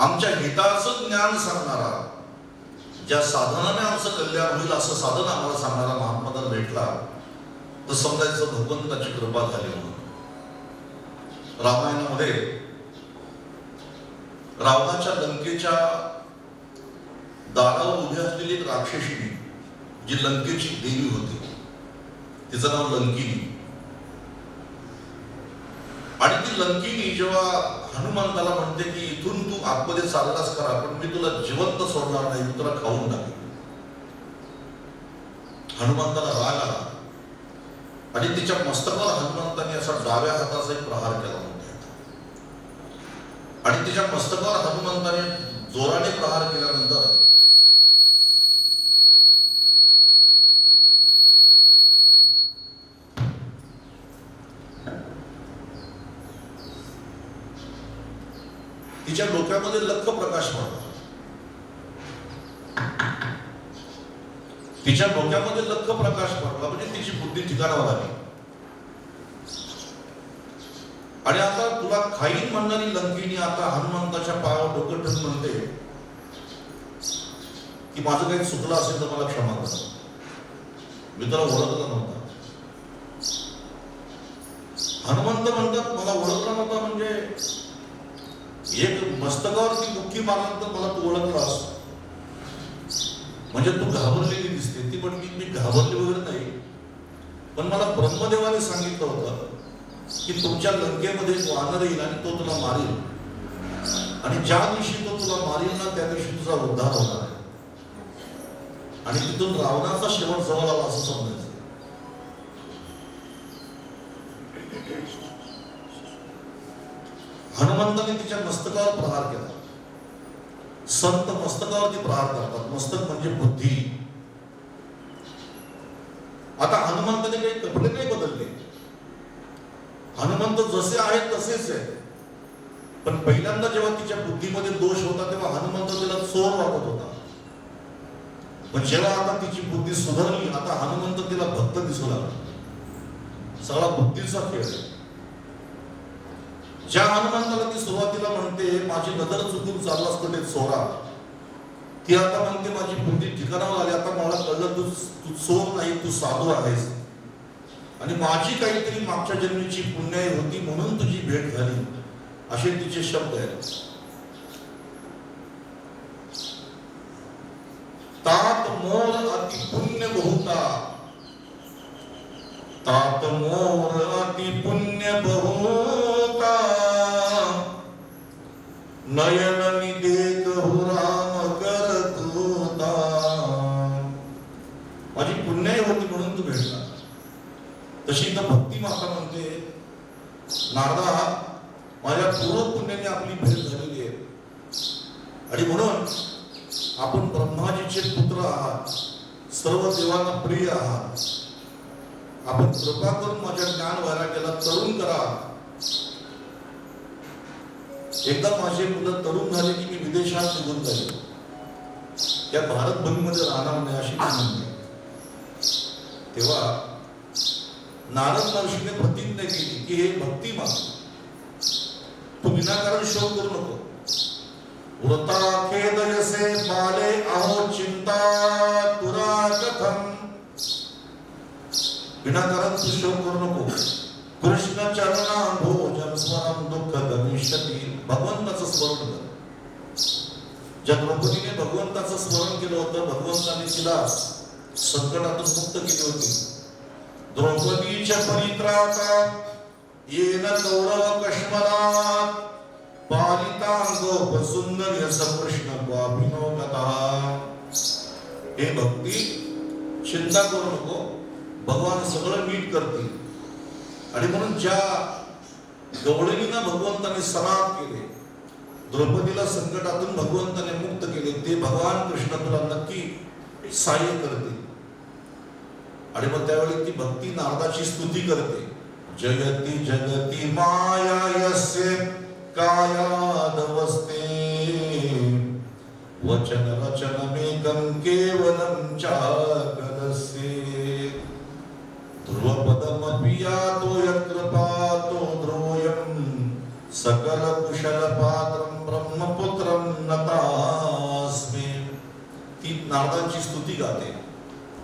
आमच्या हिताचं ज्ञान सांगणारा ज्या साधनाने आमचं कल्याण होईल असं साधन आम्हाला सांगणारा महात्मा जर भेटला तर समजायचं भगवंताची कृपा झाली म्हणून. रामायणामध्ये रावणाच्या लंकेच्या दारावर उभी असलेली एक जी लंकेची देवी होती तिचं नाव लंकिनी आणि ती लंकिनी जेव्हा हनुमंताला म्हणते की इथून तू आतमध्ये चाललास करा पण मी तुला जिवंत सोडणार नाही मी तुला खाऊन टाकेन. हनुमंताला राग आला. आणि तिच्या मस्तकाला हनुमंताने असा डाव्या हाताचा एक प्रहार केला आणि तिच्या मस्तकावर हनुमंताने जोराने प्रहार केल्यानंतर तिच्या लख प्रकाश पडला तिच्या डोक्यामध्ये लख प्रकाश पडला म्हणजे तिची बुद्धी ठिकाणावर आली. आणि आता तुला खाईन म्हणणारी लंकिणी आता हनुमंताच्या पायावर डोकं ठेवून म्हणते की माझं काही चुकलं असेल तर मला क्षमा कर. मी तुला ओळखलं नव्हता. हनुमंत म्हणतात मला ओळखलं नव्हता म्हणजे एक मस्तकावरती मुक्की मारल्यानंतर मला तू ओळखलास म्हणजे तू घाबरलेली दिसते. ती पण मी मी घाबरली वगैरे नाही. पण मला ब्रह्मदेवाने सांगितलं होतं की तुमच्या लंकेमध्ये वानर येईल आणि तो तुला मारेल. आणि ज्या दिवशी तो तुला मारील ना त्या दिवशी तुझा उद्धार होणार आहे. आणि तिथून रावणाचा शेवट जवळ आला असं समजायचं. हनुमंताने तिच्या मस्तकावर प्रहार केला. संत मस्तकावरती प्रहार करतात. मस्तक म्हणजे बुद्धी. आता हनुमंताने काही कपडे नाही बदलले. हनुमंत जसे आहेत तसेच आहे पण पहिल्यांदा जेव्हा तिच्या बुद्धीमध्ये दोष होता तेव्हा हनुमंत तिला चोर वाटत होता. पण जेव्हा आता तिची बुद्धी सुधारली आता हनुमंत तिला भक्त दिसू लागला. सगळा बुद्धीचा खेळ आहे. ज्या हनुमंताला ती सुरुवातीला म्हणते माझी नजर चुकून चाललासकडे चोरा ती आता म्हणते माझी बुद्धी ठिकाणावर आली आता मला कळलं तू तू चोर नाही तू साधू आहेस. आणि माझी काहीतरी मागच्या जन्मीची पुण्याई होती म्हणून तुझी भेट झाली असे तिचे शब्द आहेत. तात मोर अति पुण्य बहुता. तात मोर अति पुण्य बहुता. नयन निदेक राम करतोता माझी पुण्याही होती म्हणून तू भेटला. तशी तर भक्ती माता म्हणते नारदा माझ्या पूर्व पुण्याने आपली भेट झालेली आहे. आणि म्हणून आपण ब्रह्माजीचे पुत्र आहात सर्व देवांना प्रिय आहात. आपण कृपा करून माझ्या ज्ञान वैराग्याला तरुण करा. एकदा माझे मुलं तरुण झाले की मी विदेशात निघून जाईल त्या भारत भूमीमध्ये राहणार नाही अशी मी म्हणते. तेव्हा नारद महर्षीने प्रतिज्ञा केली की हे भक्ती मा तू विनाकारण शोक करू नको. व्रता खेद जसे बाले अहो चिंता तुरा कथम विनाकारण तू शोक करू नको. कृष्ण चरणा भोजन दुःख गमिष्यती भगवंताचं स्मरण कर. ज्या द्रौपदीने भगवंताचं स्मरण केलं होतं भगवंताने तिला संकटातून मुक्त केली होती. द्रौपदीच्या परित्राता येन कौरव कश्मरात पालितांगोप सुंदर यस कृष्ण ग्वाभिनो कथा हे भक्ती चिंता करू नको. भगवान सगळं नीट करतील. आणि म्हणून ज्या गवळणींना भगवंताने समाप्त केले. द्रौपदीला संकटातून भगवंताने मुक्त केले. ते भगवान कृष्ण तुला नक्की सहाय्य करते आणि मग त्यावेळी ती भक्ती नारदाची स्तुती करते. जगती जगती माया यस्य कायादवस्ते. वचन रचनमेकं केवलं चाकरस्ये. पातो सकल कुशल पात्रं ब्रह्मपुत्रं नतास्मे. ती नारदांची स्तुती गाते.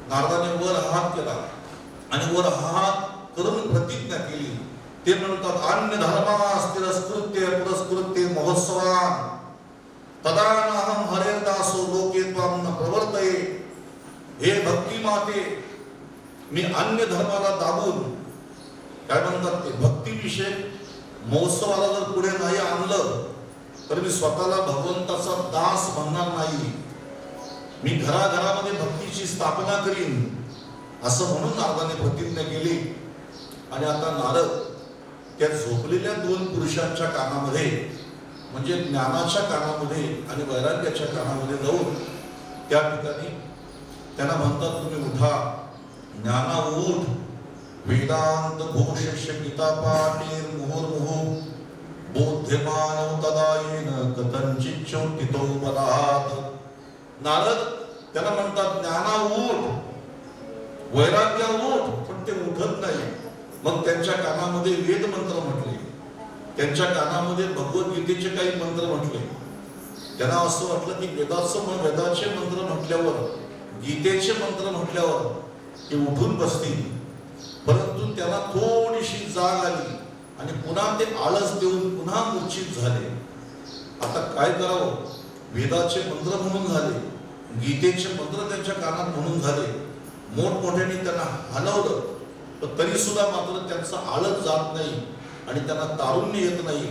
नारदाने वर हात केला. आणि वर हात करून प्रतिज्ञा केली. ते म्हणतात अन्य धर्मास तिरस्कृत्य पुरस्कृत्य महोत्सवान. तदा नाहम हरे दासो लोके त्वाम न प्रवर्तये. हे भक्ती माते मी अन्य धर्माला दाबून. काय म्हणतात ते? भक्तीविषय महोत्सवाला जर पुढे नाही आणलं तर मी स्वतःला भगवंताचा दास म्हणणार नाही. मी घराघरामध्ये भक्तीची स्थापना करीन असं म्हणून नारदाने प्रतिज्ञा केली. आणि आता नारद त्या झोपलेल्या दोन पुरुषांच्या कानामध्ये म्हणजे ज्ञानाच्या कानामध्ये आणि वैराग्याच्या कानामध्ये जाऊन त्या ठिकाणी त्यांना म्हणतात तुम्ही उठा ज्ञाना उठ. वेदांत घोषस्य गीता पाठेर मुहुर्मुहु बोध्यमान तदा येन कथंचित चौकितो बलात् नारद त्याला म्हणतात ज्ञाना उठ वैराग्या उठ पण ते उठत नाही. मग त्यांच्या कानामध्ये वेद मंत्र म्हटले. त्यांच्या कानामध्ये भगवद्गीतेचे काही मंत्र म्हटले. त्यांना असं वाटलं की वेदाचं वेदाचे मंत्र म्हटल्यावर गीतेचे मंत्र म्हटल्यावर ते उठून बसतील. परंतु त्याला थोडीशी जाग आली आणि पुन्हा ते आळस देऊन पुन्हा मूर्छित झाले. आता काय करावं? वेदाचे मंत्र म्हणून झाले गीतेचे मंत्र त्यांच्या कानात म्हणून झाले. मोठमोठ्याने त्यांना हलवलं तर तरी सुद्धा मात्र त्यांचा आळस जात नाही आणि त्यांना तारुण्य येत नाही.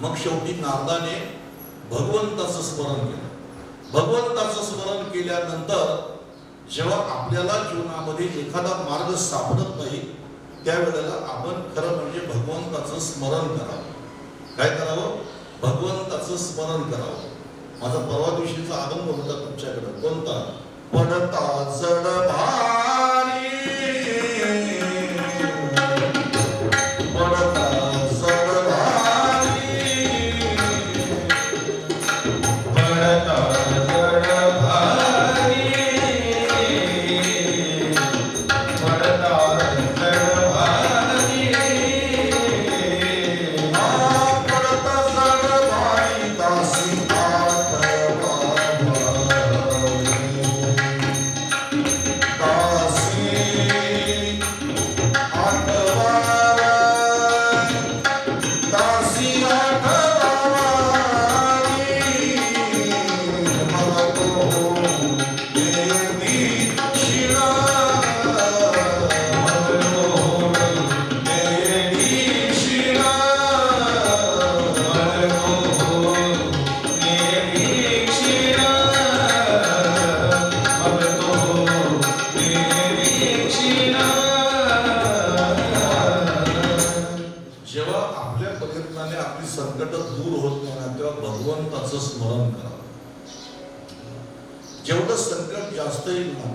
मग शेवटी नारदाने भगवंताचं स्मरण केलं. भगवंताचं स्मरण केल्यानंतर जेव्हा आपल्याला जीवनामध्ये एखादा मार्ग सापडत नाही त्यावेळेला आपण खरं म्हणजे भगवंताचं स्मरण करावं. काय करावं? भगवंताचं स्मरण करावं. माझा परवा दिवशीचा आगम होता तुमच्याकडे. कोणता? पडता जड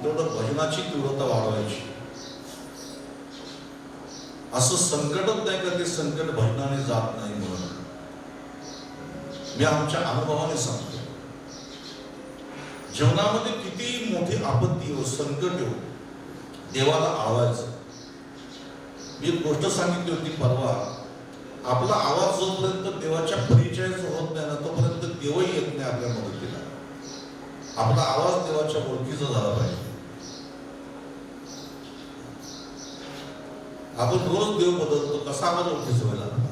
तेवढं भजनाची तीव्रता वाढवायची. असं संकटच नाही का ते संकट भजनाने जात नाही म्हणून? मी आमच्या अनुभवाने सांगतो. जीवनामध्ये किती मोठी आपत्ती हो संकट हो देवाला आवाज मी एक गोष्ट सांगितली होती परवा. आपला आवाज जोपर्यंत देवाच्या परिचयाचा होत नाही ना तोपर्यंत देवही येत नाही आपल्या मदतीला. आपला आवाज देवाच्या ओळखीचा झाला पाहिजे. आपण रोज देव बदलतो कसा आवाज ओळखीचा व्हायला लागला?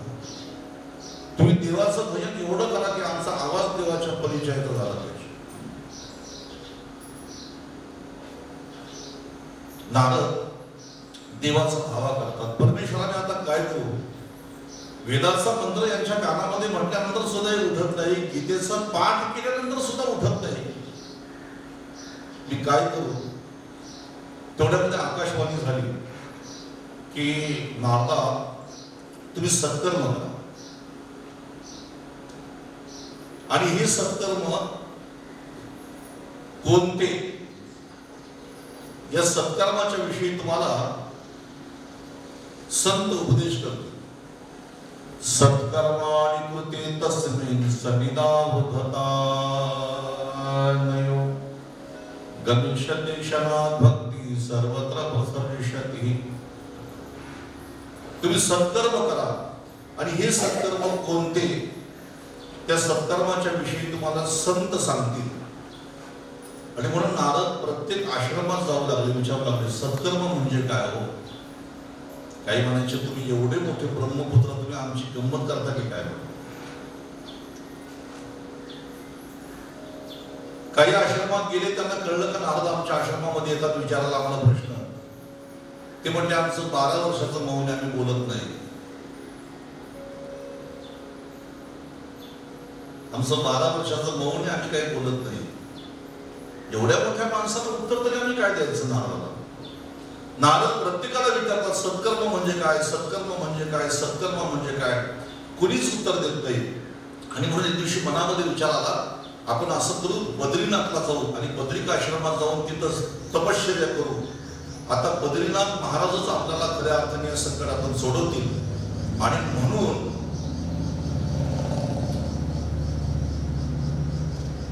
तुम्ही देवाचं भजन एवढं करा की आमचा आवाज देवाच्या परिचयाचा झाला पाहिजे. नारद देवाचा धावा करतात. परमेश्वराने आता काय करू? वेदाचा मंत्र यांच्या कानामध्ये म्हटल्यानंतर सुद्धा उठत नाही. गीतेचा पाठ केल्यानंतर सुद्धा उठत नाही. मी काय करू? तेवढ्यामध्ये आकाशवाणी झाली. की नारदा तुम्ही सत्कर्म करा. आणि हे सत्कर्म कोणते? या सत्कर्माच्या विषयी तुम्हाला संत उपदेश करतो. सत्कर्माणी कृते तस्मिन् सनिदावधतानयो गमिष्यते क्षणात् भक्ती सर्वत्र प्रसरिष्यति तुम्ही सत्कर्म करा. आणि हे सत्कर्म कोणते? त्या सत्कर्माच्या विषयी तुम्हाला संत सांगतील. आणि म्हणून नारद प्रत्येक आश्रमात जाऊ लागले विचारू लागले सत्कर्म म्हणजे काय हो? काही म्हणायचे तुम्ही एवढे मोठे ब्रह्मपुत्र तुम्ही आमची गंमत करता की काय? काही आश्रमात गेले त्यांना कळलं का नारद आमच्या आश्रमामध्ये येतात विचारायला आम्हाला प्रश्न ते म्हणजे आमचं बारा वर्षाचं मौन आम्ही बोलत नाही. आमचं बारा वर्षाचं मौन आम्ही काही बोलत नाही. एवढ्या मोठ्या माणसाला उत्तर तरी आम्ही काय द्यायचं नारदाला नारद प्रत्येकाला विचारतात सत्कर्म म्हणजे काय? सत्कर्म म्हणजे काय? सत्कर्म म्हणजे काय? कुणीच उत्तर देत नाही. आणि म्हणून एक दिवशी मनामध्ये विचार आला आपण असं करू बद्रीनाथला जाऊ आणि बद्रिका आश्रमात जाऊन तिथं तपश्चर्या करू. आता बद्रीनाथ महाराजच आपल्याला खऱ्या अर्थाने या संकटातून सोडवतील. आणि म्हणून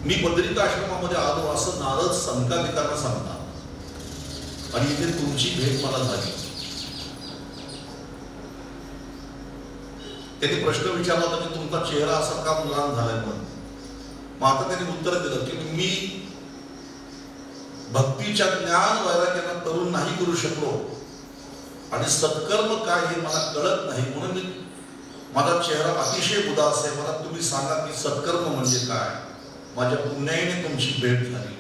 मी बद्रिक आश्रमामध्ये आलो असं नारद संकालिकांना सांगतात. आणि इथे तुमची भेट मला झाली. त्यांनी प्रश्न विचारला होता की तुमचा चेहरा असा का मुलान झालाय म्हणून? मग आता त्यांनी उत्तर दिलं की मी भक्तीच्या ज्ञान वैराग्याला करू शकलो. आणि सत्कर्म काय हे मला कळत नाही. म्हणून मी माझा चेहरा अतिशय उदास आहे. मला तुम्ही सांगा की सत्कर्म म्हणजे काय? माझ्या पुण्याईने तुमची भेट झाली.